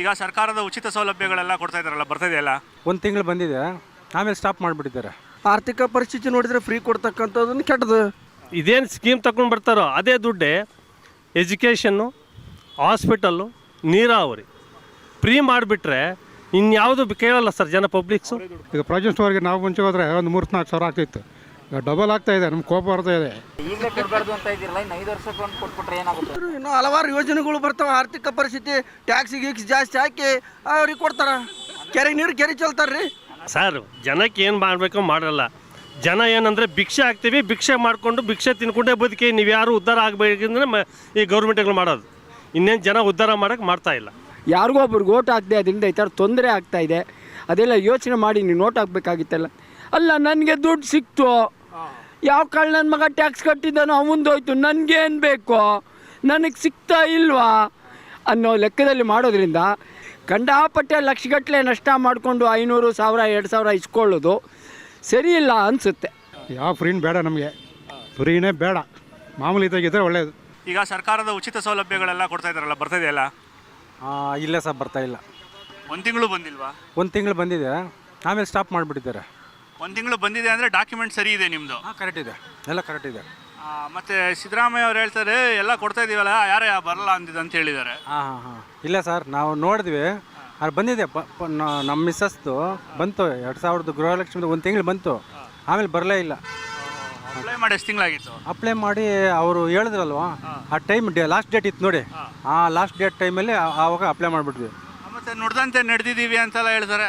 ಈಗ ಸರ್ಕಾರದ ಉಚಿತ ಸೌಲಭ್ಯಗಳೆಲ್ಲ ಕೊಡ್ತಾ ಇದಾರಲ್ಲ ಬರ್ತಾ ಇದೆಯಲ್ಲ ಒಂದು ತಿಂಗಳು ಬಂದಿದೆ. ಆಮೇಲೆ ಸ್ಟಾಪ್ ಮಾಡಿಬಿಟ್ಟಿದ್ದಾರೆ. ಆರ್ಥಿಕ ಪರಿಸ್ಥಿತಿ ನೋಡಿದ್ರೆ ಫ್ರೀ ಕೊಡ್ತಕ್ಕಂಥದ್ದನ್ನು ಕೆಟ್ಟದು ಇದೇನು ಸ್ಕೀಮ್ ತಗೊಂಡು ಬರ್ತಾರೋ ಅದೇ ದುಡ್ಡೇ ಎಜುಕೇಷನ್ನು ಹಾಸ್ಪಿಟಲ್ಲು ನೀರಾವರಿ. ಫ್ರೀ ಮಾಡಿಬಿಟ್ರೆ ಇನ್ಯಾವುದು ಕೇಳಲ್ಲ ಸರ್ ಜನ ಪಬ್ಲಿಕ್ಸು ಈಗ ಪ್ರಾಜೆಕ್ಟ್ ಸ್ಟೋರ್ಗೆ ನಾವು ಮುಂಚೆ ಹೋದರೆ ಒಂದು ಮೂರು ನಾಲ್ಕು ಸಾವಿರ ಆಗ್ತಿತ್ತು. ಡಬಲ್ ಆಗ್ತಾ ಇದೆ ನಮ್ಗೆ ಕೋಪ ಬರ್ತಾ ಇದೆ. ಈಗಲೇ ಕೊಡಬಾರ್ದು ಅಂತ ಇದ್ದೀರಲ್ಲ ಇನ್ನು ಐದು ವರ್ಷಕ್ಕೆ ಒಂದು ಕೊಟ್ಬಿಟ್ರೆ ಏನಾಗುತ್ತೆ? ಇನ್ನು ಹಲವಾರು ಯೋಜನೆಗಳು ಬರ್ತಾವೆ ಆರ್ಥಿಕ ಪರಿಸ್ಥಿತಿ ಟ್ಯಾಕ್ಸ್ ಗೀಕ್ಸ್ ಜಾಸ್ತಿ ಹಾಕಿ ಅವ್ರಿಗೆ ಕೊಡ್ತಾರ. ಕೆರೆ ನೀರು ಕೆರೆ ಚೆಲ್ತಾರ್ರಿ. ಸರ್ ಜನಕ್ಕೆ ಏನು ಮಾಡಬೇಕು ಮಾಡಲ್ಲ. ಜನ ಏನಂದರೆ ಭಿಕ್ಷೆ ಹಾಕ್ತೀವಿ ಭಿಕ್ಷೆ ಮಾಡಿಕೊಂಡು ಭಿಕ್ಷೆ ತಿನ್ಕೊಂಡೇ ಬದುಕಿ ನೀವು ಯಾರು ಉದ್ಧಾರ ಆಗಬೇಕಂದ್ರೆ ಮ ಈ ಗೌರ್ಮೆಂಟ್ಗಳು ಮಾಡೋದು. ಇನ್ನೇನು ಜನ ಉದ್ಧಾರ ಮಾಡೋಕ್ಕೆ ಮಾಡ್ತಾ ಇಲ್ಲ. ಯಾರಿಗೋ ಒಬ್ರಿಗೆ ಓಟ್ ಹಾಕ್ದೆ ಅದರಿಂದ ಈ ಥರ ತೊಂದರೆ ಆಗ್ತಾ ಇದೆ. ಅದೆಲ್ಲ ಯೋಚನೆ ಮಾಡಿ ನೀವು ನೋಟ್ ಹಾಕ್ಬೇಕಾಗಿತ್ತಲ್ಲ. ಅಲ್ಲ ನನಗೆ ದುಡ್ಡು ಸಿಕ್ತು. ಯಾವ ಕಾಳು ನನ್ನ ಮಗ ಟ್ಯಾಕ್ಸ್ ಕಟ್ಟಿದ್ದಾನೋ ಅವನದೋಯ್ತು ನನಗೇನು ಬೇಕು? ನನಗೆ ಸಿಗ್ತಾ ಇಲ್ವಾ? ಅನ್ನೋ ಲೆಕ್ಕದಲ್ಲಿ ಮಾಡೋದ್ರಿಂದ ಗಂಡಾಪಟ್ಟೆ ಲಕ್ಷಗಟ್ಟಲೆ ನಷ್ಟ ಮಾಡಿಕೊಂಡು ಐನೂರು ಸಾವಿರ ಎರಡು ಸಾವಿರ ಇಸ್ಕೊಳ್ಳೋದು ಸರಿ ಇಲ್ಲ ಅನಿಸುತ್ತೆ. ಯಾವ ಫ್ರೀನ್ ಬೇಡ ನಮಗೆ. ಫ್ರೀನೇ ಬೇಡ. ಮಾಮೂಲಿ ತೆಗಿದ್ರೆ ಒಳ್ಳೆಯದು ಈಗ ಸರ್ಕಾರದ ಉಚಿತ ಸೌಲಭ್ಯಗಳೆಲ್ಲ ಕೊಡ್ತಾ ಇದ್ದಾರಲ್ಲ ಬರ್ತಿದೆಯಲ್ಲ ಇಲ್ಲ ಸರ್ ಬರ್ತಾ ಇಲ್ಲ. ಒಂದು ತಿಂಗಳು ಬಂದಿಲ್ವಾ? ಒಂದು ತಿಂಗಳು ಬಂದಿದೆ. ಆಮೇಲೆ ಸ್ಟಾಪ್ ಮಾಡಿಬಿಟ್ಟಿದ್ದಾರೆ. ಒಂದು ತಿಂಗಳು ಬಂದಿದೆ ಅಂದರೆ ಡಾಕ್ಯುಮೆಂಟ್ ಸರಿ ಇದೆ ನಿಮ್ಮದು ಹಾಂ ಕರೆಕ್ಟ್ ಇದೆ. ಎಲ್ಲ ಕರೆಕ್ಟ್ ಇದೆ. ಮತ್ತು ಸಿದ್ದರಾಮಯ್ಯ ಅವ್ರು ಹೇಳ್ತಾರೆ ಎಲ್ಲ ಕೊಡ್ತಾ ಇದೀವಲ್ಲ ಯಾರೇ ಬರಲ್ಲ ಅಂದಿದ್ದು ಅಂತ ಹೇಳಿದ್ದಾರೆ. ಹಾಂ ಹಾಂ ಹಾಂ. ಇಲ್ಲ ಸರ್ ನಾವು ನೋಡಿದ್ವಿ. ಅದು ಬಂದಿದೆ. ಪ- ಪ- ನ- ನಮ್ಮ ಮಿಸ್ಸಸ್ದು ಬಂತು. ಎರಡು ಸಾವಿರದ ಗೃಹಲಕ್ಷ್ಮಿದು ಒಂದು ತಿಂಗಳು ಬಂತು. ಆಮೇಲೆ ಬರಲೇ ಇಲ್ಲ. ಅಪ್ಲೈ ಮಾಡಿ ಎಷ್ಟು ತಿಂಗಳಾಗಿತ್ತು? ಅಪ್ಲೈ ಮಾಡಿ ಅವರು ಹೇಳಿದ್ರಲ್ವಾ? ಆ ಟೈಮ್ ಡೇ ಲಾಸ್ಟ್ ಡೇಟ್ ಇತ್ತು ನೋಡಿ. ಆ ಲಾಸ್ಟ್ ಡೇಟ್ ಟೈಮಲ್ಲಿ ಆವಾಗ ಅಪ್ಲೈ ಮಾಡಿಬಿಟ್ವಿ. ಮತ್ತೆ ನೋಡ್ದಂತೆ ನಡೆದಿದ್ದೀವಿ ಅಂತೆಲ್ಲ ಹೇಳ್ತಾರೆ.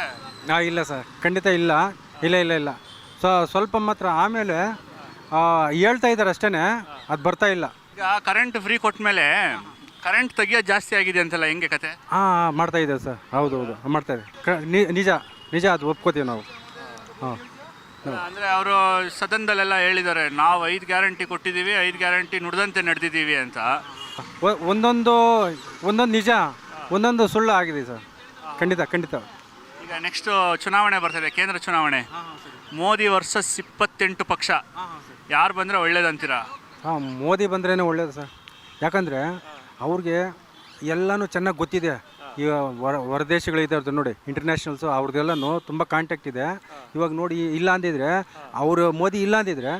ಹಾಂ ಇಲ್ಲ ಸರ್ ಖಂಡಿತ ಇಲ್ಲ. ಇಲ್ಲ ಇಲ್ಲ ಇಲ್ಲ. ಸೊ ಸ್ವಲ್ಪ ಮಾತ್ರ ಆಮೇಲೆ ಆ, ಹೇಳ್ತಾ ಇದ್ದಾರೆ ಅಷ್ಟೇ ಅದು ಬರ್ತಾ ಇಲ್ಲ. ಈಗ ಕರೆಂಟ್ ಫ್ರೀ ಕೊಟ್ಟ ಮೇಲೆ ಕರೆಂಟ್ ತೆಗಿಯೋದು ಜಾಸ್ತಿ ಆಗಿದೆ ಅಂತಲ್ಲ ಹೆಂಗೆ ಕತೆ? ಹಾಂ ಮಾಡ್ತಾ ಇದೆ ಸರ್. ಹೌದು ಹೌದು. ಮಾಡ್ತಾ ಇದೆ ಕ- ನಿ- ನಿಜ ನಿಜ ಅದು ಒಪ್ಕೋತೀವಿ ನಾವು. ಹಾಂ. ಅಂದರೆ ಅವರು ಸದನದಲ್ಲೆಲ್ಲ ಹೇಳಿದ್ದಾರೆ ನಾವು ಐದು ಗ್ಯಾರಂಟಿ ಕೊಟ್ಟಿದ್ದೀವಿ ಐದು ಗ್ಯಾರಂಟಿ ನುಡ್ದಂತೆ ನಡೆದಿದ್ದೀವಿ ಅಂತ. ಒ- ಒಂದೊಂದು ಒಂದೊಂದು ನಿಜ ಒಂದೊಂದು ಸುಳ್ಳು ಆಗಿದೆ ಸರ್. ಖಂಡಿತ ಖಂಡಿತ. ಈಗ ನೆಕ್ಸ್ಟ್ ಚುನಾವಣೆ ಬರ್ತದೆ ಕೇಂದ್ರ ಚುನಾವಣೆ. ಮೋದಿ ವರ್ಸಸ್ ಇಪ್ಪತ್ತೆಂಟು ಪಕ್ಷ. ಯಾರು ಬಂದರೆ ಒಳ್ಳೇದಂತೀರಾ ಹಾಂ ಮೋದಿ ಬಂದ್ರೇ ಒಳ್ಳೇದು ಸರ್. ಯಾಕಂದರೆ ಅವ್ರಿಗೆ ಎಲ್ಲನೂ ಚೆನ್ನಾಗಿ ಗೊತ್ತಿದೆ. ಈಗ ಹೊರ ಹೊರದೇಶಗಳಿದ್ದಾರ್ದು ನೋಡಿ ಇಂಟರ್ನ್ಯಾಷನಲ್ಸು ಅವ್ರದ್ದೆಲ್ಲನೂ ತುಂಬ ಕಾಂಟ್ಯಾಕ್ಟ್ ಇದೆ. ಇವಾಗ ನೋಡಿ ಇಲ್ಲ ಅಂದಿದ್ರೆ ಅವರು ಮೋದಿ ಇಲ್ಲ ಅಂದಿದ್ರೆ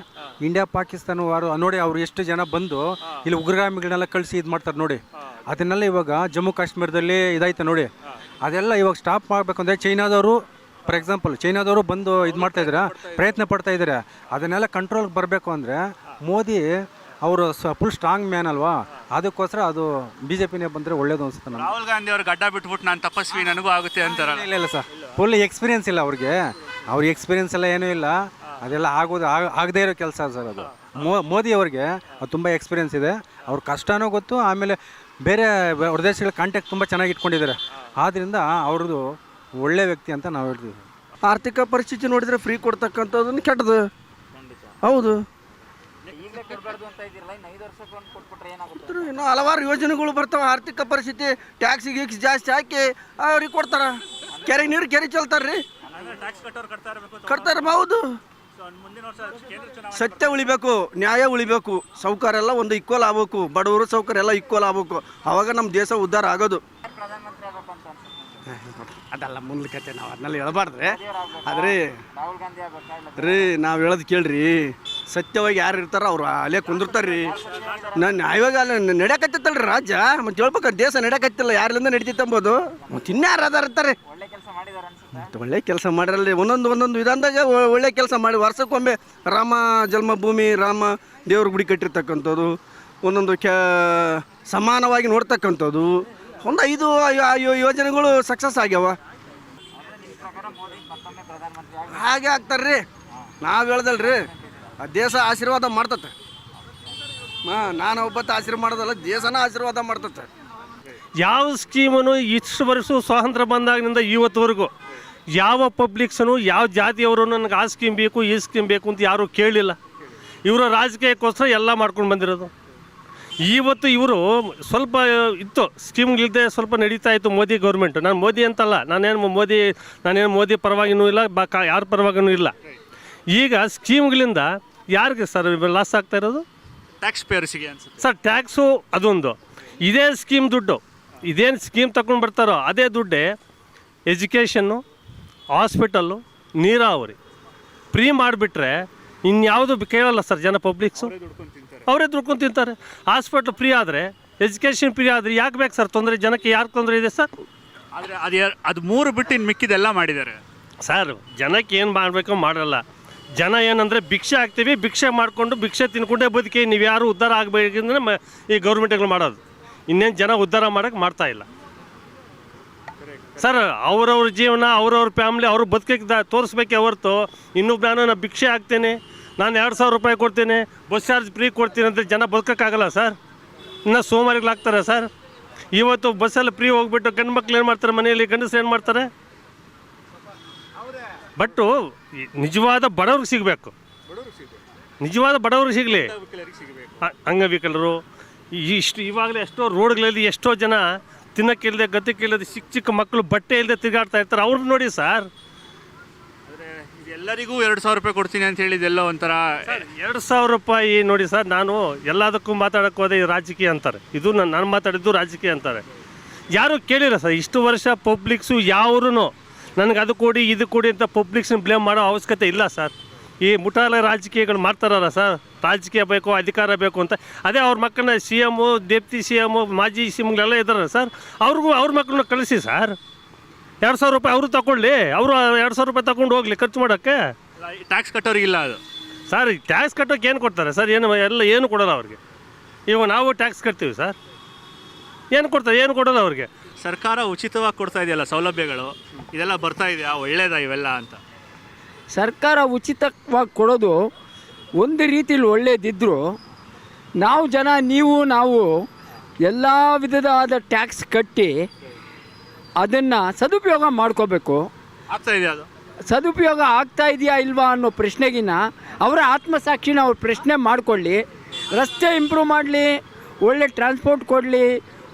ಇಂಡಿಯಾ ಪಾಕಿಸ್ತಾನ ವಾರು ನೋಡಿ ಅವ್ರು ಎಷ್ಟು ಜನ ಬಂದು ಇಲ್ಲಿ ಉಗ್ರಗಾಮಿಗಳನ್ನೆಲ್ಲ ಕಳಿಸಿ ಇದು ಮಾಡ್ತಾರೆ ನೋಡಿ. ಅದನ್ನೆಲ್ಲ ಇವಾಗ ಜಮ್ಮು ಕಾಶ್ಮೀರದಲ್ಲಿ ಇದಾಯ್ತು ನೋಡಿ. ಅದೆಲ್ಲ ಇವಾಗ ಸ್ಟಾಪ್ ಮಾಡಬೇಕು ಅಂದರೆ ಚೈನಾದವರು ಫಾರ್ ಎಕ್ಸಾಂಪಲ್ ಚೈನಾದವರು ಬಂದು ಇದು ಮಾಡ್ತಾ ಇದ್ದಾರೆ ಪ್ರಯತ್ನ ಪಡ್ತಾ ಇದ್ದಾರೆ ಅದನ್ನೆಲ್ಲ ಕಂಟ್ರೋಲ್ಗೆ ಬರಬೇಕು ಅಂದರೆ ಮೋದಿ ಅವರು ಫುಲ್ ಸ್ಟ್ರಾಂಗ್ ಮ್ಯಾನ್ ಅಲ್ವಾ? ಅದಕ್ಕೋಸ್ಕರ ಅದು ಬಿ ಜೆ ಪಿನೇ ಬಂದರೆ ಒಳ್ಳೇದು ಅನಿಸುತ್ತೆ ನಾನು ರಾಹುಲ್ ಗಾಂಧಿ ಅವ್ರು ಗಡ್ಡ ಬಿಟ್ಬಿಟ್ಟು ನಾನು ತಪಸ್ವಿ ನನಗೂ ಆಗುತ್ತೆ ಅಂತಾರೆ ಇಲ್ಲ ಇಲ್ಲ ಸರ್ ಫುಲ್ ಎಕ್ಸ್ಪೀರಿಯನ್ಸ್ ಇಲ್ಲ ಅವ್ರಿಗೆ. ಅವ್ರಿಗೆ ಎಕ್ಸ್ಪೀರಿಯನ್ಸ್ ಎಲ್ಲ ಏನೂ ಇಲ್ಲ. ಅದೆಲ್ಲ ಆಗೋದು ಆಗ- ಆಗದೇ ಇರೋ ಕೆಲಸ ಸರ್ ಅದು. ಮೋ ಮೋದಿ ಅವ್ರಿಗೆ ಅದು ತುಂಬ ಎಕ್ಸ್ಪೀರಿಯನ್ಸ್ ಇದೆ. ಅವ್ರ ಕಷ್ಟನೂ ಗೊತ್ತು ಆಮೇಲೆ ಬೇರೆ ಹೊರದೇಶಗಳ ಕಾಂಟ್ಯಾಕ್ಟ್ ತುಂಬ ಚೆನ್ನಾಗಿ ಇಟ್ಕೊಂಡಿದ್ದಾರೆ. ಆದ್ದರಿಂದ ಅವ್ರದ್ದು ಒಳ್ಳೆ ವ್ಯಕ್ತಿ ಅಂತ ನಾವು ಹೇಳ್ತೀವಿ. ಆರ್ಥಿಕ ಪರಿಸ್ಥಿತಿ ನೋಡಿದರೆ ಫ್ರೀ ಕೊಡ್ತಕ್ಕಂಥದ್ದನ್ನು ಕೆಟ್ಟದು ಹೌದು. ಇನ್ನೂ ಹಲವಾರು ಯೋಜನೆಗಳು ಬರ್ತಾವೆ ಆರ್ಥಿಕ ಪರಿಸ್ಥಿತಿ ಟ್ಯಾಕ್ಸ್ ಗೀಕ್ಸ್ ಜಾಸ್ತಿ ಹಾಕಿ ಅವ್ರಿಗೆ ಕೊಡ್ತಾರ. ಕೆರೆ ನೀರು ಕೆರೆ ಚೆಲ್ತಾರ್ರಿ. ಕಟ್ತಾರ ಹೌದು. ಸತ್ಯ ಉಳಿಬೇಕು ನ್ಯಾಯ ಉಳಿಬೇಕು ಸೌಕರ್ಯ ಎಲ್ಲ ಒಂದು ಈಕ್ವಲ್ ಆಗ್ಬೇಕು ಬಡವರು ಸೌಕರ್ಯ ಎಲ್ಲ ಈಕ್ವಲ್ ಆಗ್ಬೇಕು. ಅವಾಗ ನಮ್ಮ ದೇಶ ಉದ್ಧಾರ ಆಗೋದು. ಅದೆಲ್ಲ ಪ್ರಧಾನಮಂತ್ರಿ ಕತೆ ಅಂತ ಅನ್ಸುತ್ತೆ ಅದಲ್ಲ ಮುಂದ್ಕತೆ ನಾವು ಅದನ್ನೆಲ್ಲ ಹೇಳ್ಬಾರ್ದ್ರಿ. ಆದ್ರೆ ರಾಹುಲ್ ಗಾಂಧಿ ಆಗ್ಬೇಕಾ ಇಲ್ಲ? ರೀ ನಾವು ಹೇಳೋದು ಕೇಳ್ರಿ. ಸತ್ಯವಾಗಿ ಯಾರು ಇರ್ತಾರ ಅವ್ರು ಅಲ್ಲೇ ಕುಂದಿರ್ತಾರ್ರಿ ನಾನು ನ್ಯಾಯವಾಗಿ ಅಲ್ಲಿ ನಡೆಯಕತ್ತಲ್ರಿ ರಾಜ್ಯ. ಮತ್ತೆ ಹೇಳ್ಬೇಕ ದೇಶ ನಡೆಯಕತ್ತಿಲ್ಲ ಯಾರಿಂದ ನಡೀತಿತ್ತು ಅಂಬೋದು. ಮತ್ತೆ ಇನ್ಯಾರು ಅದಾರ ಇರ್ತಾರೆ? ಒಳ್ಳೆ ಕೆಲಸ ಮಾಡಿರಲ್ಲ ಒಂದೊಂದು ಒಂದೊಂದು ವಿಧಾನದಾಗ ಒಳ್ಳೆ ಕೆಲಸ ಮಾಡಿ. ವರ್ಷಕ್ಕೊಮ್ಮೆ ರಾಮ ಜನ್ಮಭೂಮಿ ರಾಮ ದೇವ್ರ ಗುಡಿ ಕಟ್ಟಿರ್ತಕ್ಕಂಥದ್ದು ಒಂದೊಂದು ಕ್ಯಾ ಸಮಾನವಾಗಿ ನೋಡ್ತಕ್ಕಂಥದ್ದು ಒಂದು ಐದು ಯೋಜನೆಗಳು ಸಕ್ಸಸ್ ಆಗ್ಯಾವ. ಹಾಗೆ ಆಗ್ತಾರ್ರಿ. ನಾವು ಹೇಳ್ದಲ್ರಿ. ಆ ದೇಶ ಆಶೀರ್ವಾದ ಮಾಡ್ತತೆ. ಹಾಂ ನಾನು ಒಬ್ಬತ್ತ ಆಶೀರ್ವಾದ ಮಾಡೋದಲ್ಲ ದೇಶನ ಆಶೀರ್ವಾದ ಮಾಡ್ತತೆ. ಯಾವ ಸ್ಕೀಮನ್ನು ಇಷ್ಟು ವರ್ಷ ಸ್ವಾತಂತ್ರ್ಯ ಬಂದಾಗಿನಿಂದ ಇವತ್ತುವರೆಗೂ ಯಾವ ಪಬ್ಲಿಕ್ಸನು ಯಾವ ಜಾತಿಯವರು ನನಗೆ ಆ ಸ್ಕೀಮ್ ಬೇಕು ಈ ಸ್ಕೀಮ್ ಬೇಕು ಅಂತ ಯಾರೂ ಕೇಳಿಲ್ಲ. ಇವರ ರಾಜಕೀಯಕ್ಕೋಸ್ಕರ ಎಲ್ಲ ಮಾಡ್ಕೊಂಡು ಬಂದಿರೋದು. ಇವತ್ತು ಇವರು ಸ್ವಲ್ಪ ಇತ್ತು ಸ್ಕೀಮ್ಗಳಿಲ್ಲದೆ ಸ್ವಲ್ಪ ನಡೀತಾ ಇತ್ತು ಮೋದಿ ಗೌರ್ಮೆಂಟು. ನಾನು ಮೋದಿ ಅಂತಲ್ಲ ನಾನೇನು ಮೋದಿ ನಾನೇನು ಮೋದಿ ಪರವಾಗಿನೂ ಇಲ್ಲ ಬ ಕಾ ಯಾರ ಪರವಾಗಿನೂ ಇಲ್ಲ. ಈಗ ಸ್ಕೀಮ್ಗಳಿಂದ ಯಾರಿಗೆ ಸರ್ ಲಾಸ್ ಆಗ್ತಾ ಇರೋದು? ಟ್ಯಾಕ್ಸ್ ಪೇಯರ್ಸಿಗೆ ಸರ್ ಟ್ಯಾಕ್ಸು ಅದೊಂದು. ಇದೇ ಸ್ಕೀಮ್ ದುಡ್ಡು. ಇದೇನು ಸ್ಕೀಮ್ ತಗೊಂಡು ಬರ್ತಾರೋ ಅದೇ ದುಡ್ಡೇ ಎಜುಕೇಷನ್ನು ಹಾಸ್ಪಿಟಲ್ಲು ನೀರಾವರಿ. ಫ್ರೀ ಮಾಡಿಬಿಟ್ರೆ ಇನ್ಯಾವುದು ಕೇಳಲ್ಲ ಸರ್ ಜನ ಪಬ್ಲಿಕ್ಸು ಅವರೇ ದುಡ್ಕೊಂಡು ತಿಂತಾರೆ. ಹಾಸ್ಪಿಟ್ಲ್ ಫ್ರೀ ಆದರೆ ಎಜುಕೇಷನ್ ಫ್ರೀ ಆದರೆ ಯಾಕೆ ಬೇಕು ಸರ್ ತೊಂದರೆ ಜನಕ್ಕೆ ಯಾರು ತೊಂದರೆ ಇದೆ ಸರ್ ಆದರೆ ಅದು ಅದು ಮೂರು ಬಿಟ್ಟು ಇನ್ನು ಮಿಕ್ಕಿದೆಲ್ಲ ಮಾಡಿದ್ದಾರೆ. ಸರ್ ಜನಕ್ಕೆ ಏನು ಮಾಡಬೇಕು ಮಾಡಲ್ಲ. ಜನ ಏನಂದರೆ ಭಿಕ್ಷೆ ಹಾಕ್ತೀವಿ ಭಿಕ್ಷೆ ಮಾಡಿಕೊಂಡು ಭಿಕ್ಷೆ ತಿನ್ಕೊಂಡೇ ಬದುಕಿ ನೀವು ಯಾರು ಉದ್ಧಾರ ಆಗಬೇಕಂದ್ರೆ ಮ ಈ ಗೌರ್ಮೆಂಟ್ಗಳು ಮಾಡೋದು. ಇನ್ನೇನು ಜನ ಉದ್ಧಾರ ಮಾಡೋಕ್ಕೆ ಮಾಡ್ತಾ ಇಲ್ಲ. ಸರ್ ಅವರವ್ರ ಜೀವನ ಅವ್ರವ್ರ ಫ್ಯಾಮ್ಲಿ ಅವ್ರು ಬದುಕಕ್ಕೆ ದ ತೋರಿಸ್ಬೇಕೆ ಹೊರತು ಇನ್ನೊಬ್ಬ ನಾನು ನಾನು ಭಿಕ್ಷೆ ಹಾಕ್ತೇನೆ ನಾನು ಎರಡು ಸಾವಿರ ರೂಪಾಯಿ ಕೊಡ್ತೀನಿ ಬಸ್ ಚಾರ್ಜ್ ಫ್ರೀ ಕೊಡ್ತೀನಿ ಅಂದರೆ ಜನ ಬದುಕೋಕ್ಕಾಗಲ್ಲ ಸರ್? ಇನ್ನು ಸೋಮಾರಿಗಳಾಗ್ತಾರೆ ಸರ್? ಇವತ್ತು ಬಸ್ಸಲ್ಲಿ ಫ್ರೀ ಹೋಗ್ಬಿಟ್ಟು ಗಂಡು ಮಕ್ಳು ಏನು ಮಾಡ್ತಾರೆ ಮನೆಯಲ್ಲಿ ಗಂಡಸರು ಏನು ಮಾಡ್ತಾರೆ? ಬಟ್ಟು ನಿಜವಾದ ಬಡವ್ರಿಗೆ ಸಿಗಬೇಕು. ನಿಜವಾದ ಬಡವ್ರಿಗೆ ಸಿಗಲಿ. ಅಂಗವಿಕಲರು ಇಷ್ಟು ಇವಾಗಲೇ ಎಷ್ಟೋ ರೋಡ್ಗಳಲ್ಲಿ ಎಷ್ಟೋ ಜನ ತಿನ್ನಕ್ಕಿಲ್ಲದೆ ಗತಿಕ್ಕಿಲ್ಲದೆ ಚಿಕ್ಕ ಚಿಕ್ಕ ಮಕ್ಕಳು ಬಟ್ಟೆ ಇಲ್ಲದೆ ತಿರುಗಾಡ್ತಾ ಇರ್ತಾರೆ. ಅವ್ರನ್ನ ನೋಡಿ ಸರ್. ಎಲ್ಲರಿಗೂ ಎರಡು ಸಾವಿರ ರೂಪಾಯಿ ಕೊಡ್ತೀನಿ ಅಂತ ಹೇಳಿದೆಲ್ಲ ಒಂಥರ ಎರಡು ಸಾವಿರ ರೂಪಾಯಿ ನೋಡಿ ಸರ್ ನಾನು ಎಲ್ಲದಕ್ಕೂ ಮಾತಾಡೋಕೆ ಹೋದೆ ಇದು ರಾಜಕೀಯ ಅಂತಾರೆ. ಇದು ನಾನು ನಾನು ಮಾತಾಡಿದ್ದು ರಾಜಕೀಯ ಅಂತಾರೆ. ಯಾರೂ ಕೇಳಿಲ್ಲ ಸರ್ ಇಷ್ಟು ವರ್ಷ ಪಬ್ಲಿಕ್ಸು ಯಾವ್ರೂ ನನಗೆ ಅದು ಕೊಡಿ ಇದು ಕೊಡಿ ಅಂತ ಪಬ್ಲಿಕ್ಸ್ನ ಬ್ಲೇಮ್ ಮಾಡೋ ಅವಶ್ಯಕತೆ ಇಲ್ಲ ಸರ್. ಈ ಮುಠಾಲ ರಾಜಕೀಯಗಳು ಮಾಡ್ತಾರಲ್ಲ ಸರ್? ರಾಜಕೀಯ ಬೇಕು ಅಧಿಕಾರ ಬೇಕು ಅಂತ. ಅದೇ ಅವ್ರ ಮಕ್ಕಳನ್ನ C M deputy C M ಮಾಜಿ ಸಿ ಎಮ್ಗಳೆಲ್ಲ ಇದ್ದಾರೆ ಸರ್? ಅವ್ರಿಗೂ ಅವ್ರ ಮಕ್ಕಳನ್ನ ಕಳಿಸಿ ಸರ್. ಎರಡು ಸಾವಿರ ರೂಪಾಯಿ ಅವರು ತಗೊಳ್ಳಿ ಅವರು ಎರಡು ಸಾವಿರ ರೂಪಾಯಿ ತಗೊಂಡು ಹೋಗ್ಲಿ ಖರ್ಚು ಮಾಡೋಕ್ಕೆ. ಟ್ಯಾಕ್ಸ್ ಕಟ್ಟೋರಿಗಿಲ್ಲ ಅದು. ಸರ್ ಟ್ಯಾಕ್ಸ್ ಕಟ್ಟೋಕೆ ಏನು ಕೊಡ್ತಾರೆ ಸರ್? ಏನು ಎಲ್ಲ ಏನು ಕೊಡೋಲ್ಲ ಅವ್ರಿಗೆ? ಇವಾಗ ನಾವು ಟ್ಯಾಕ್ಸ್ ಕಟ್ತೀವಿ ಸರ್. ಏನು ಕೊಡ್ತಾರೆ? ಏನು ಕೊಡೋಲ್ಲ ಅವ್ರಿಗೆ. ಸರ್ಕಾರ ಉಚಿತವಾಗಿ ಕೊಡ್ತಾ ಇದೆಯಲ್ಲ ಸೌಲಭ್ಯಗಳು? ಇದೆಲ್ಲ ಬರ್ತಾ ಇದೆಯಾ? ಒಳ್ಳೇದಾ ಇವೆಲ್ಲ ಅಂತ? ಸರ್ಕಾರ ಉಚಿತವಾಗಿ ಕೊಡೋದು ಒಂದು ರೀತಿಲಿ ಒಳ್ಳೇದಿದ್ದರೂ ನಾವು ಜನ ನೀವು ನಾವು ಎಲ್ಲ ಆದ ಟ್ಯಾಕ್ಸ್ ಕಟ್ಟಿ ಅದನ್ನು ಸದುಪಯೋಗ ಮಾಡ್ಕೋಬೇಕು. ಆಗ್ತಾ ಇದೆಯಾ ಅದು? ಸದುಪಯೋಗ ಆಗ್ತಾ ಇದೆಯಾ ಇಲ್ವಾ ಅನ್ನೋ ಪ್ರಶ್ನೆಗಿನ ಅವರ ಆತ್ಮಸಾಕ್ಷಿನ ಅವ್ರು ಪ್ರಶ್ನೆ ಮಾಡಿಕೊಳ್ಳಿ. ರಸ್ತೆ ಇಂಪ್ರೂವ್ ಮಾಡಲಿ ಒಳ್ಳೆ ಟ್ರಾನ್ಸ್ಪೋರ್ಟ್ ಕೊಡಲಿ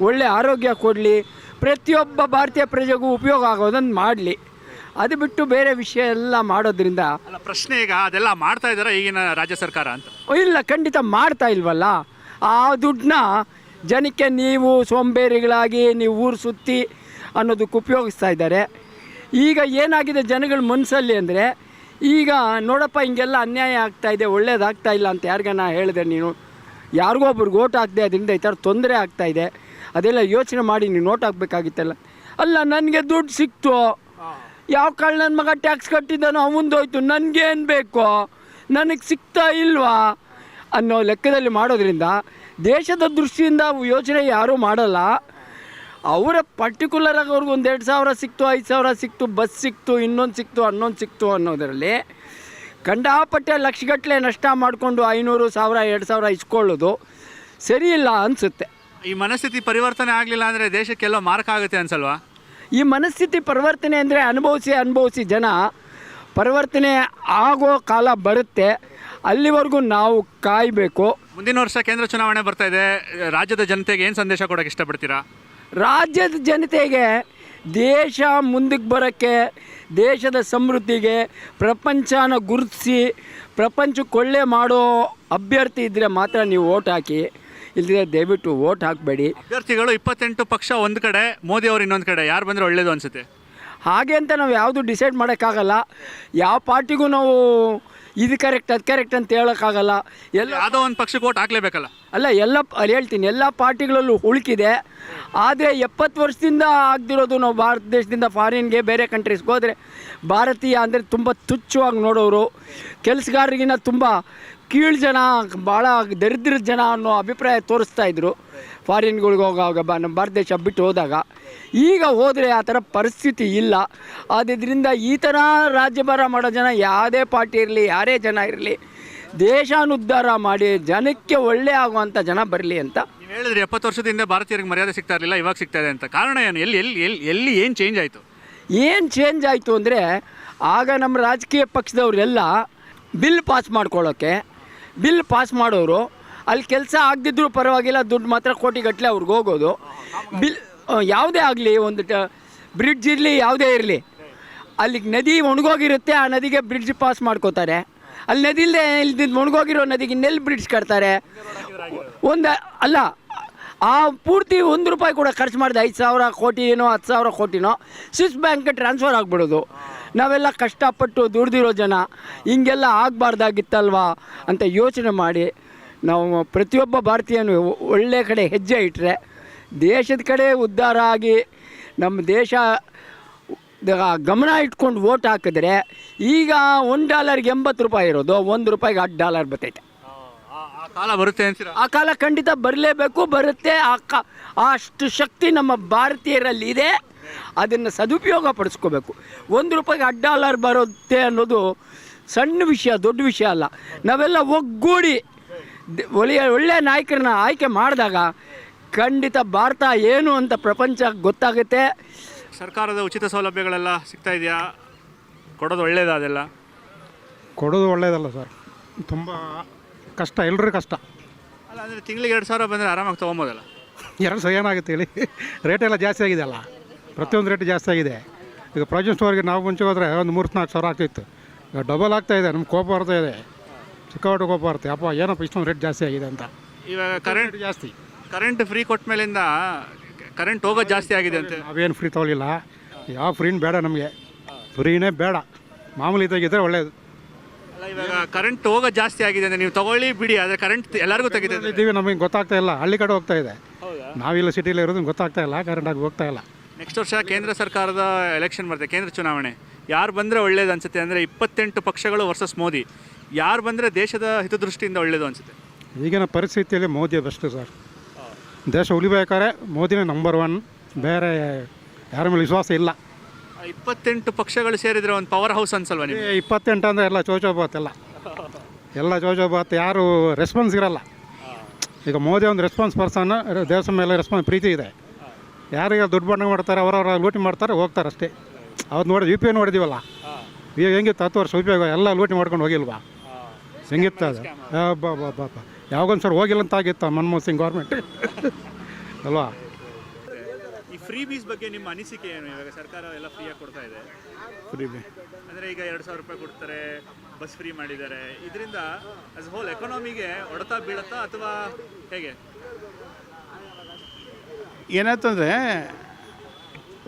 ಒಳ್ಳೆ ಆರೋಗ್ಯ ಕೊಡಲಿ ಪ್ರತಿಯೊಬ್ಬ ಭಾರತೀಯ ಪ್ರಜೆಗೂ ಉಪಯೋಗ ಆಗೋದನ್ನು ಮಾಡಲಿ. ಅದು ಬಿಟ್ಟು ಬೇರೆ ವಿಷಯ ಎಲ್ಲ ಮಾಡೋದ್ರಿಂದ ಅಲ್ಲ ಪ್ರಶ್ನೆ ಈಗ ಅದೆಲ್ಲ ಮಾಡ್ತಾ ಇದ್ದಾರೆ ಈಗಿನ ರಾಜ್ಯ ಸರ್ಕಾರ ಅಂತ? ಇಲ್ಲ ಖಂಡಿತ ಮಾಡ್ತಾ ಇಲ್ವಲ್ಲ. ಆ ದುಡ್ಡನ್ನ ಜನಕ್ಕೆ ನೀವು ಸೋಂಬೇರಿಗಳಾಗಿ ನೀವು ಊರು ಸುತ್ತಿ ಅನ್ನೋದಕ್ಕೆ ಉಪಯೋಗಿಸ್ತಾ ಇದ್ದಾರೆ. ಈಗ ಏನಾಗಿದೆ ಜನಗಳ ಮನಸ್ಸಲ್ಲಿ ಅಂದರೆ ಈಗ ನೋಡಪ್ಪ ಹಿಂಗೆಲ್ಲ ಅನ್ಯಾಯ ಆಗ್ತಾ ಇದೆ ಒಳ್ಳೇದಾಗ್ತಾ ಇಲ್ಲ ಅಂತ ಯಾರಿಗಾನ ಹೇಳಿದೆ ನೀನು? ಯಾರಿಗೋ ಒಬ್ರಿಗೆ ಓಟ್ ಹಾಕ್ದೆ ಅದರಿಂದ ಈ ಥರ ತೊಂದರೆ ಆಗ್ತಾ ಇದೆ. ಅದೆಲ್ಲ ಯೋಚನೆ ಮಾಡಿ ನೀವು ನೋಟ್ ಹಾಕ್ಬೇಕಾಗಿತ್ತಲ್ಲ. ಅಲ್ಲ ನನಗೆ ದುಡ್ಡು ಸಿಕ್ತು. ಯಾವ ಕಾಳು ನನ್ನ ಮಗ ಟ್ಯಾಕ್ಸ್ ಕಟ್ಟಿದ್ದಾನೋ ನನಗೆ ನನಗೇನು ಬೇಕು? ನನಗೆ ಸಿಗ್ತಾ ಇಲ್ವಾ? ಅನ್ನೋ ಲೆಕ್ಕದಲ್ಲಿ ಮಾಡೋದ್ರಿಂದ ದೇಶದ ದೃಷ್ಟಿಯಿಂದ ಯೋಚನೆ ಯಾರೂ ಮಾಡಲ್ಲ. ಅವರ ಪರ್ಟಿಕ್ಯುಲರ್ ಆಗಿ ಅವ್ರಿಗೆ ಒಂದು ಎರಡು ಸಾವಿರ ಸಿಕ್ತು, ಐದು ಸಾವಿರ ಸಿಕ್ತು ಬಸ್ ಸಿಕ್ತು, ಇನ್ನೊಂದು ಸಿಕ್ತು ಹನ್ನೊಂದು ಸಿಕ್ತು ಅನ್ನೋದರಲ್ಲಿ ಕಂಡಾಪಟ್ಟೆ ಲಕ್ಷಗಟ್ಟಲೆ ನಷ್ಟ ಮಾಡಿಕೊಂಡು ಐನೂರು ಸಾವಿರ, ಎರಡು ಸಾವಿರ ಇಸ್ಕೊಳ್ಳೋದು ಸರಿ ಇಲ್ಲ ಅನಿಸುತ್ತೆ. ಈ ಮನಸ್ಥಿತಿ ಪರಿವರ್ತನೆ ಆಗಲಿಲ್ಲ ಅಂದರೆ ದೇಶಕ್ಕೆಲ್ಲೋ ಮಾರ್ಕ್ ಆಗುತ್ತೆ ಅನ್ಸಲ್ವಾ? ಈ ಮನಸ್ಥಿತಿ ಪರಿವರ್ತನೆ ಅಂದರೆ ಅನುಭವಿಸಿ ಅನುಭವಿಸಿ ಜನ ಪರಿವರ್ತನೆ ಆಗೋ ಕಾಲ ಬರುತ್ತೆ. ಅಲ್ಲಿವರೆಗೂ ನಾವು ಕಾಯಬೇಕು. ಮುಂದಿನ ವರ್ಷ ಕೇಂದ್ರ ಚುನಾವಣೆ ಬರ್ತಾ ಇದೆ. ರಾಜ್ಯದ ಜನತೆಗೆ ಏನು ಸಂದೇಶ ಕೊಡೋಕೆ ಇಷ್ಟಪಡ್ತೀರಾ? ರಾಜ್ಯದ ಜನತೆಗೆ ದೇಶ ಮುಂದಕ್ಕೆ ಬರೋಕ್ಕೆ ದೇಶದ ಸಮೃದ್ಧಿಗೆ ಪ್ರಪಂಚನ ಗುರುತಿಸಿ ಪ್ರಪಂಚಕ್ಕೆ ಒಳ್ಳೆ ಮಾಡೋ ಅಭ್ಯರ್ಥಿ ಇದ್ದರೆ ಮಾತ್ರ ನೀವು ಓಟ್ ಹಾಕಿ. ಇಲ್ಲದೆ ದಯವಿಟ್ಟು ಓಟ್ ಹಾಕಬೇಡಿ. ಅಭ್ಯರ್ಥಿಗಳು ಇಪ್ಪತ್ತೆಂಟು ಪಕ್ಷ ಒಂದು ಕಡೆ ಮೋದಿ ಅವರು ಇನ್ನೊಂದು ಕಡೆ. ಯಾರು ಬಂದರೆ ಒಳ್ಳೇದು ಅನಿಸುತ್ತೆ? ಹಾಗೆ ಅಂತ ನಾವು ಯಾವುದು ಡಿಸೈಡ್ ಮಾಡೋಕ್ಕಾಗಲ್ಲ. ಯಾವ ಪಾರ್ಟಿಗೂ ನಾವು ಇದು ಕರೆಕ್ಟ್ ಅದು ಕರೆಕ್ಟ್ ಅಂತ ಹೇಳೋಕ್ಕಾಗಲ್ಲ. ಎಲ್ಲ ಯಾವುದೋ ಒಂದು ಪಕ್ಷಕ್ಕೆ ಓಟ್ ಹಾಕಲೇಬೇಕಲ್ಲ? ಅಲ್ಲ ಎಲ್ಲ ಅಲ್ಲಿ ಹೇಳ್ತೀನಿ ಎಲ್ಲ ಪಾರ್ಟಿಗಳಲ್ಲೂ ಹುಳುಕಿದೆ. ಆದರೆ ಎಪ್ಪತ್ತು ವರ್ಷದಿಂದ ಆಗ್ದಿರೋದು ನಾವು ಭಾರತ ದೇಶದಿಂದ ಫಾರಿನ್ಗೆ ಬೇರೆ ಕಂಟ್ರೀಸ್ಗೆ ಹೋದರೆ ಭಾರತೀಯ ಅಂದರೆ ತುಂಬ ತುಚ್ಛವಾಗಿ ನೋಡೋರು. ಕೆಲಸಗಾರರಿಗಿನ್ನ ತುಂಬ ಕೀಳು ಜನ ಭಾಳ ದರಿದ್ರ ಜನ ಅನ್ನೋ ಅಭಿಪ್ರಾಯ ತೋರಿಸ್ತಾ ಇದ್ರು. ಫಾರಿನ್ಗಳಿಗೆ ಹೋಗುವಾಗ ಬ ನಮ್ಮ ಭಾರತ ದೇಶ ಬಿಟ್ಟು ಹೋದಾಗ. ಈಗ ಹೋದರೆ ಆ ಥರ ಪರಿಸ್ಥಿತಿ ಇಲ್ಲ. ಆದ್ದರಿಂದ ಈ ಥರ ರಾಜ್ಯಭಾರ ಮಾಡೋ ಜನ ಯಾವುದೇ ಪಾರ್ಟಿ ಇರಲಿ ಯಾರೇ ಜನ ಇರಲಿ ದೇಶಾನುದ್ಧಾರ ಮಾಡಿ ಜನಕ್ಕೆ ಒಳ್ಳೆ ಆಗುವಂಥ ಜನ ಬರಲಿ ಅಂತ. ನೀವು ಹೇಳಿದ್ರಿ ಎಪ್ಪತ್ತು ವರ್ಷದಿಂದ ಭಾರತೀಯರಿಗೆ ಮರ್ಯಾದೆ ಸಿಗ್ತಾ ಇರಲಿಲ್ಲ ಇವಾಗ ಸಿಗ್ತಾ ಇದೆ ಅಂತ. ಕಾರಣ ಏನು? ಎಲ್ಲಿ ಎಲ್ಲಿ ಎಲ್ಲಿ ಎಲ್ಲಿ ಏನು ಚೇಂಜ್ ಆಯಿತು? ಏನು ಚೇಂಜ್ ಆಯಿತು ಅಂದರೆ ಆಗ ನಮ್ಮ ರಾಜಕೀಯ ಪಕ್ಷದವರೆಲ್ಲ ಬಿಲ್ ಪಾಸ್ ಮಾಡ್ಕೊಳ್ಳೋಕ್ಕೆ ಬಿಲ್ ಪಾಸ್ ಮಾಡೋರು, ಅಲ್ಲಿ ಕೆಲಸ ಆಗದಿದ್ರು ಪರವಾಗಿಲ್ಲ, ದುಡ್ಡು ಮಾತ್ರ ಕೋಟಿಗಟ್ಟಲೆ ಅವ್ರಿಗೆ ಹೋಗೋದು. ಬಿಲ್ ಯಾವುದೇ ಆಗಲಿ, ಒಂದು ಬ್ರಿಡ್ಜ್ ಇರಲಿ, ಯಾವುದೇ ಇರಲಿ, ಅಲ್ಲಿಗೆ ನದಿ ಒಣಗೋಗಿರುತ್ತೆ, ಆ ನದಿಗೆ ಬ್ರಿಡ್ಜ್ ಪಾಸ್ ಮಾಡ್ಕೋತಾರೆ. ಅಲ್ಲಿ ನದಿ ಇಲ್ಲದೆ ಇಲ್ದಿದ್ದು ಒಣಗೋಗಿರೋ ನದಿಗೆ ಇನ್ನೆಲ್ಲಿ ಬ್ರಿಡ್ಜ್ ಕಟ್ತಾರೆ. ಒಂದು, ಅಲ್ಲ, ಆ ಪೂರ್ತಿ ಒಂದು ರೂಪಾಯಿ ಕೂಡ ಖರ್ಚು ಮಾಡಿದೆ ಐದು ಸಾವಿರ ಕೋಟಿನೋ ಹತ್ತು ಸಾವಿರ ಕೋಟಿನೋ ಸ್ವಿಸ್ ಬ್ಯಾಂಕ್ಗೆ ಟ್ರಾನ್ಸ್ಫರ್ ಆಗಿಬಿಡೋದು. ನಾವೆಲ್ಲ ಕಷ್ಟಪಟ್ಟು ದುಡ್ದಿರೋ ಜನ ಹಿಂಗೆಲ್ಲ ಆಗಬಾರ್ದಾಗಿತ್ತಲ್ವಾ ಅಂತ ಯೋಚನೆ ಮಾಡಿ ನಾವು ಪ್ರತಿಯೊಬ್ಬ ಭಾರತೀಯನು ಒಳ್ಳೆ ಕಡೆ ಹೆಜ್ಜೆ ಇಟ್ಟರೆ ದೇಶದ ಕಡೆ ಉದ್ಧಾರ ಆಗಿ ನಮ್ಮ ದೇಶ ಗಮನ ಇಟ್ಕೊಂಡು ವೋಟ್ ಹಾಕಿದ್ರೆ ಈಗ ಒಂದು ಡಾಲರ್ಗೆ ಎಂಬತ್ತು ರೂಪಾಯಿ ಇರೋದು ಒಂದು ರೂಪಾಯಿಗೆ ಹತ್ತು ಡಾಲರ್ ಬರ್ತೈತೆ. ಆ ಕಾಲ ಬರುತ್ತೆ ಆ ಕಾಲ ಖಂಡಿತ ಬರಲೇಬೇಕು ಬರುತ್ತೆ ಆ ಕ ಅಷ್ಟು ಶಕ್ತಿ ನಮ್ಮ ಭಾರತೀಯರಲ್ಲಿ ಇದೆ. ಅದನ್ನು ಸದುಪಯೋಗ ಪಡಿಸ್ಕೋಬೇಕು. ಒಂದು ರೂಪಾಯಿಗೆ ಅಡ್ಡ ಡಾಲರ್ ಬರುತ್ತೆ ಅನ್ನೋದು ಸಣ್ಣ ವಿಷಯ ದೊಡ್ಡ ವಿಷಯ ಅಲ್ಲ. ನಾವೆಲ್ಲ ಒಗ್ಗೂಡಿ ದ- ಒಳ್ಳೆಯ ಒಳ್ಳೆಯ ನಾಯಕರನ್ನ ಆಯ್ಕೆ ಮಾಡಿದಾಗ ಖಂಡಿತ ಭಾರತ ಏನು ಅಂತ ಪ್ರಪಂಚ ಗೊತ್ತಾಗುತ್ತೆ. ಸರ್ಕಾರದ ಉಚಿತ ಸೌಲಭ್ಯಗಳೆಲ್ಲ ಸಿಗ್ತಾ ಇದೆಯಾ? ಕೊಡೋದು ಒಳ್ಳೆಯದ ಅದೆಲ್ಲ? ಕೊಡೋದು ಒಳ್ಳೇದಲ್ಲ ಸರ್. ತುಂಬ ಕಷ್ಟ ಎಲ್ಲರೂ ಕಷ್ಟ. ಅಲ್ಲ ಅಂದರೆ ತಿಂಗಳಿಗೆ ಎರಡು ಸಾವಿರ ಬಂದರೆ ಆರಾಮಾಗಿ ತೊಗೊಬೋದಲ್ಲ? ಎರಡು ಸಾವಿರ ಏನಾಗುತ್ತೆ ಹೇಳಿ? ರೇಟ್ ಎಲ್ಲ ಜಾಸ್ತಿ ಆಗಿದೆ ಅಲ್ಲ? ಪ್ರತಿಯೊಂದು ರೇಟ್ ಜಾಸ್ತಿ ಆಗಿದೆ. ಈಗ ಪ್ರಾಜೆಕ್ಟ್ ಸ್ಟೋರ್ಗೆ ನಾವು ಮುಂಚೆ ಹೋದರೆ ಒಂದು ಮೂರು ನಾಲ್ಕು ಸಾವಿರ ಆಗ್ತಿತ್ತು. ಈಗ ಡಬಲ್ ಆಗ್ತಾ ಇದೆ ನಮ್ಗೆ ಕೋಪ ಬರ್ತಾ ಇದೆ. ಸಿಕ್ಕಾಪಟ್ಟೆ ಕೋಪ ಬರುತ್ತೆ. ಅಪ್ಪ ಏನಪ್ಪ ಇಷ್ಟೊಂದು ರೇಟ್ ಜಾಸ್ತಿ ಆಗಿದೆ ಅಂತ. ಇವಾಗ ಕರೆಂಟ್ ಜಾಸ್ತಿ. ಕರೆಂಟ್ ಫ್ರೀ ಕೊಟ್ಟ ಮೇಲಿಂದ ಕರೆಂಟ್ ಹೋಗೋದು ಜಾಸ್ತಿ ಆಗಿದೆ ಅಂತ. ನಾವೇನು ಫ್ರೀ ತೊಗೊಳಿಲ್ಲ ಯಾವ ಫ್ರೀನ ಬೇಡ ನಮಗೆ. ಫ್ರೀನೇ ಬೇಡ. ಮಾಮೂಲಿ ತೆಗಿದ್ರೆ ಒಳ್ಳೇದು. ಅಲ್ಲ ಇವಾಗ ಕರೆಂಟ್ ಹೋಗೋದು ಜಾಸ್ತಿ ಆಗಿದೆ ಅಂದರೆ ನೀವು ತಗೊಳ್ಳಿ ಬಿಡಿ. ಆದರೆ ಕರೆಂಟ್ ಎಲ್ಲರಿಗೂ ತೆಗಿತಾ ಇದ್ದೀವಿ ನಮಗೆ ಗೊತ್ತಾಗ್ತಾ ಇಲ್ಲ. ಹಳ್ಳಿ ಕಡೆ ಹೋಗ್ತಾ ಇದೆ. ನಾವಿಲ್ಲ ಸಿಟಿಲಿ ಇರೋದು ಗೊತ್ತಾಗ್ತಾ ಇಲ್ಲ. ಆಗಿ ಹೋಗ್ತಾ ಇಲ್ಲ. ನೆಕ್ಸ್ಟ್ ವರ್ಷ ಕೇಂದ್ರ ಸರ್ಕಾರದ ಎಲೆಕ್ಷನ್ ಬರುತ್ತೆ ಕೇಂದ್ರ ಚುನಾವಣೆ. ಯಾರು ಬಂದರೆ ಒಳ್ಳೇದು ಅನ್ಸುತ್ತೆ ಅಂದರೆ ಇಪ್ಪತ್ತೆಂಟು ಪಕ್ಷಗಳು ವರ್ಸಸ್ ಮೋದಿ. ಯಾರು ಬಂದರೆ ದೇಶದ ಹಿತದೃಷ್ಟಿಯಿಂದ ಒಳ್ಳೇದು ಅನಿಸುತ್ತೆ? ಈಗಿನ ಪರಿಸ್ಥಿತಿಯಲ್ಲಿ ಮೋದಿ ಬೆಸ್ಟ್ ಸರ್ ದೇಶ ಉಳಿಬೇಕಾದ್ರೆ ಮೋದಿನೇ ನಂಬರ್ ಒನ್ ಬೇರೆ ಯಾರ ಮೇಲೆ ವಿಶ್ವಾಸ ಇಲ್ಲ. ಇಪ್ಪತ್ತೆಂಟು ಪಕ್ಷಗಳು ಸೇರಿದರೆ ಒಂದು ಪವರ್ ಹೌಸ್ ಅನ್ಸಲ್ವಾ ನೀವು ಇಪ್ಪತ್ತೆಂಟು ಅಂದರೆ ಎಲ್ಲ ಚೋಚೋಬಾತ್ ಎಲ್ಲ. ಎಲ್ಲ ಚೋಚೋಬಾತ್ ಯಾರು ರೆಸ್ಪಾನ್ಸ್ ಇರಲ್ಲ. ಈಗ ಮೋದಿ ಒಂದು ರೆಸ್ಪಾನ್ಸ್ ಪರ್ಸನ್ ದೇಶ ಮೇಲೆ ರೆಸ್ಪಾನ್ಸ್ ಪ್ರೀತಿ ಇದೆ. ಯಾರಿಗೆ ದುಡ್ಡು ಬಣ್ಣ ಮಾಡ್ತಾರೆ ಅವರವರ ಲೂಟಿ ಮಾಡ್ತಾರೆ ಹೋಗ್ತಾರೆ ಅಷ್ಟೇ. ಅವ್ರು ನೋಡಿ ಯು ಪಿ ಐ ನೋಡಿದೀವಲ್ಲ? ಈಗ ಹೆಂಗಿತ್ತು? ಹತ್ತು ವರ್ಷ ಉಪಯೋಗ ಎಲ್ಲ ಲೂಟಿ ಮಾಡ್ಕೊಂಡು ಹೋಗಿಲ್ವಾ? ಹೆಂಗಿತ್ತು ಅದು? ಬಾ ಬಾ ಬಾ ಬಾ. ಯಾವಾಗೊಂದು ಸರ್ ಹೋಗಿಲ್ಲ ಅಂತ ಆಗಿತ್ತು ಮನಮೋಹನ್ ಸಿಂಗ್ ಗೌರ್ಮೆಂಟ್ ಅಲ್ವಾ? ಈ ಫ್ರೀ ಬೀಸ್ ಬಗ್ಗೆ ನಿಮ್ಮ ಅನಿಸಿಕೆ ಏನು? ಇವಾಗ ಸರ್ಕಾರ ಎಲ್ಲ ಫ್ರೀಯಾಗಿ ಕೊಡ್ತಾ ಇದೆ. ಫ್ರೀ ಅಂದರೆ ಈಗ ಎರಡು ಸಾವಿರ ರೂಪಾಯಿ ಕೊಡ್ತಾರೆ ಬಸ್ ಫ್ರೀ ಮಾಡಿದ್ದಾರೆ. ಇದರಿಂದ ಆಸ್ ಹೋಲ್ ಎಕಾನಮಿಗೆ ಹೊಡೆತ ಬೀಳುತ್ತಾ ಅಥವಾ ಹೇಗೆ? ಏನಾಯ್ತಂದರೆ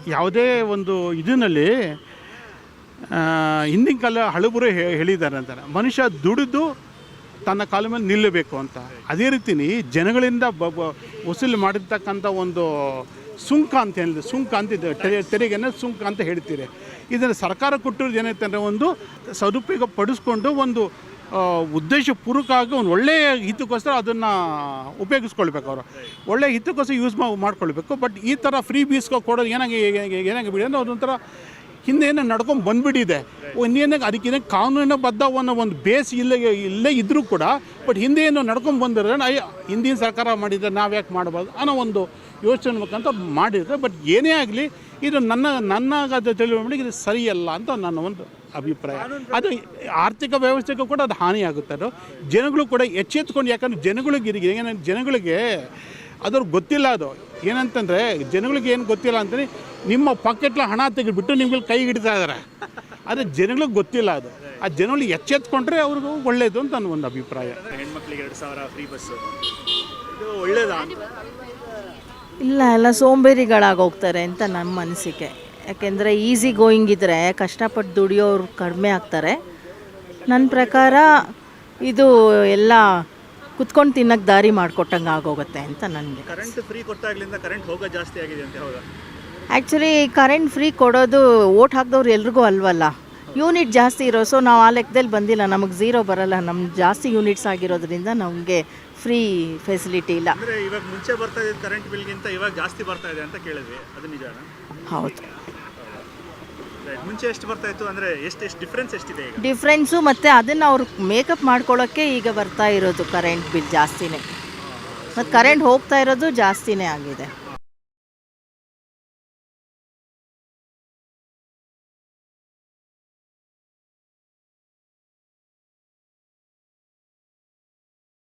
ಯಾವುದೇ ಒಂದು ಇದಿನಲ್ಲಿ ಹಿಂದಿನ ಕಾಲ ಹಳಬರು ಹೇಳಿದ್ದಾರೆ ಅಂತಾರೆ, ಮನುಷ್ಯ ದುಡಿದು ತನ್ನ ಕಾಲ ಮೇಲೆ ನಿಲ್ಲಬೇಕು ಅಂತ. ಅದೇ ರೀತಿನಿ ಜನಗಳಿಂದ ಬ ವಸೂಲಿ ಮಾಡಿರ್ತಕ್ಕಂಥ ಒಂದು ಸುಂಕ ಅಂತ ಹೇಳಿದೆ ಸುಂಕ ಅಂತ ತೆರೆ- ತೆರಿಗೆನ ಸುಂಕ ಅಂತ ಹೇಳ್ತೀರಿ. ಇದನ್ನು ಸರ್ಕಾರ ಕೊಟ್ಟಿರೋದು ಏನೈತೆ ಅಂದರೆ ಒಂದು ಸದುಪಯೋಗ ಪಡಿಸ್ಕೊಂಡು ಒಂದು ಉದ್ದೇಶಪೂರ್ವಕವಾಗಿ ಒಂದು ಒಳ್ಳೆಯ ಹಿತಕ್ಕೋಸ್ಕರ ಅದನ್ನು ಉಪಯೋಗಿಸ್ಕೊಳ್ಬೇಕು ಅವರು. ಒಳ್ಳೆಯ ಹಿತಕ್ಕೋಸ್ಕರ ಯೂಸ್ ಮಾಡ್ಕೊಳ್ಬೇಕು. ಬಟ್ ಈ ಥರ ಫ್ರೀ ಬೀಸ್ಕೊ ಕೊಡೋದು ಏನಾಗಿ ಏನಾಗಿ ಬಿಡಿ ಅಂದರೆ ಅದೊಂಥರ ಹಿಂದೆ ಏನೋ ನಡ್ಕೊಂಡು ಬಂದುಬಿಟ್ಟಿದೆ. ಇನ್ನೇನಾಗ ಅದಕ್ಕೆ ಕಾನೂನಿನ ಬದ್ಧವನ್ನ ಒಂದು ಬೇಸ್ ಇಲ್ಲ ಇಲ್ಲೇ ಇದ್ದರೂ ಕೂಡ ಬಟ್ ಹಿಂದೆ ಏನೋ ನಡ್ಕೊಂಡು ಬಂದಿರೋ ಅಯ್ಯ ಹಿಂದಿನ ಸರ್ಕಾರ ಮಾಡಿದರೆ ನಾವು ಯಾಕೆ ಮಾಡಬಾರ್ದು ಅನ್ನೋ ಒಂದು ಯೋಚನೆ ಮುಖಾಂತರ ಮಾಡಿದರೆ ಬಟ್ ಏನೇ ಆಗಲಿ ಇದು ನನ್ನ ನನ್ನ ತಿಳುವಳಿಕೆ ಇದು ಸರಿಯಲ್ಲ ಅಂತ ನನ್ನ ಒಂದು ಅಭಿಪ್ರಾಯ. ಅದು ಆರ್ಥಿಕ ವ್ಯವಸ್ಥೆಗೂ ಕೂಡ ಅದು ಹಾನಿಯಾಗುತ್ತೆ. ಅದು ಜನಗಳು ಕೂಡ ಎಚ್ಚೆತ್ಕೊಂಡು, ಯಾಕಂದ್ರೆ ಜನಗಳಿಗೆ ಇದು ಏನ ಜನಗಳಿಗೆ ಅದ್ರ ಗೊತ್ತಿಲ್ಲ ಅದು. ಏನಂತಂದರೆ ಜನಗಳಿಗೆ ಏನು ಗೊತ್ತಿಲ್ಲ ಅಂತಂದರೆ ನಿಮ್ಮ ಪಾಕೆಟ್ಲ ಹಣ ತೆಗೆದುಬಿಟ್ಟು ನಿಮ್ಗೆ ಕೈ ಹಿಡಿತಾ ಇದ್ದಾರೆ ಆದರೆ ಜನಗಳಿಗೆ ಗೊತ್ತಿಲ್ಲ ಅದು. ಆ ಜನಗಳು ಎಚ್ಚೆತ್ಕೊಂಡ್ರೆ ಅವ್ರಿಗೂ ಒಳ್ಳೆಯದು ಅಂತ ನನ್ನ ಒಂದು ಅಭಿಪ್ರಾಯ. ಹೆಣ್ಮಕ್ಳಿಗೆ ಎರಡು ಸಾವಿರ ಫ್ರೀ ಬಸ್ಸು ಇದು ಒಳ್ಳೇದಾ? ಇಲ್ಲ ಎಲ್ಲ ಸೋಂಬೇರಿಗಳಾಗಿ ಹೋಗ್ತಾರೆ ಅಂತ ನಮ್ಮ ಅನಿಸಿಕೆ ಯಾಕೆಂದರೆ ಈಸಿ ಗೋಯಿಂಗ್ ಇದ್ದರೆ ಕಷ್ಟಪಟ್ಟು ದುಡಿಯೋರು ಕಡಿಮೆ ಆಗ್ತಾರೆ. ನನ್ನ ಪ್ರಕಾರ ಇದು ಎಲ್ಲ ಕುತ್ಕೊಂಡು ತಿನ್ನಕ್ಕೆ ದಾರಿ ಮಾಡಿಕೊಟ್ಟಂಗೆ ಆಗೋಗುತ್ತೆ ಅಂತ ನನಗೆ. ಕರೆಂಟ್ ಫ್ರೀ ಕೊಟ್ಟಾಗ್ಲಿಂದ ಕರೆಂಟ್ ಹೋಗೋ ಜಾಸ್ತಿ ಆಗಿದೆ ಅಂತ ಹೌದಾ ಆ್ಯಕ್ಚುಲಿ ಕರೆಂಟ್ ಫ್ರೀ ಕೊಡೋದು ಓಟ್ ಹಾಕಿದವ್ರು ಎಲ್ರಿಗೂ ಅಲ್ವಲ್ಲ. ಯೂನಿಟ್ ಜಾಸ್ತಿ ಇರೋ ಸೊ ನಾವು ಆ ಲೆಕ್ಕದಲ್ಲಿ ಬಂದಿಲ್ಲ. ನಮಗೆ ಝೀರೋ ಬರಲ್ಲ. ನಮ್ಮ ಜಾಸ್ತಿ ಯೂನಿಟ್ಸ್ ಆಗಿರೋದ್ರಿಂದ ನಮಗೆ ಫ್ರೀ ಫೆಸಿಲಿಟಿ ಇಲ್ಲ. ಅಂದರೆ ಇವಾಗ ಮುಂಚೆ ಬರ್ತಾ ಇದ್ದ ಕರೆಂಟ್ ಬಿಲ್ಗಿಂತ ಇವಾಗ ಜಾಸ್ತಿ ಬರ್ತಾ ಇದೆ ಅಂತ ಕೇಳಿದ್ವಿ. ಅದು ನಿಜಾನ ಹೌದು. ಮುಂಚೆ ಎಷ್ಟು ಬರ್ತಾ ಇತ್ತು ಅಂದರೆ ಎಷ್ಟು ಎಷ್ಟು ಡಿಫ್ರೆನ್ಸ್ ಎಷ್ಟಿದೆ ಈಗ? ಡಿಫ್ರೆನ್ಸು ಮತ್ತು ಅದನ್ನು ಅವ್ರು ಮೇಕಪ್ ಮಾಡ್ಕೊಳ್ಳೋಕ್ಕೆ ಈಗ ಬರ್ತಾ ಇರೋದು ಕರೆಂಟ್ ಬಿಲ್ ಜಾಸ್ತಿನೇ. ಮತ್ತು ಕರೆಂಟ್ ಹೋಗ್ತಾ ಇರೋದು ಜಾಸ್ತಿನೇ ಆಗಿದೆ.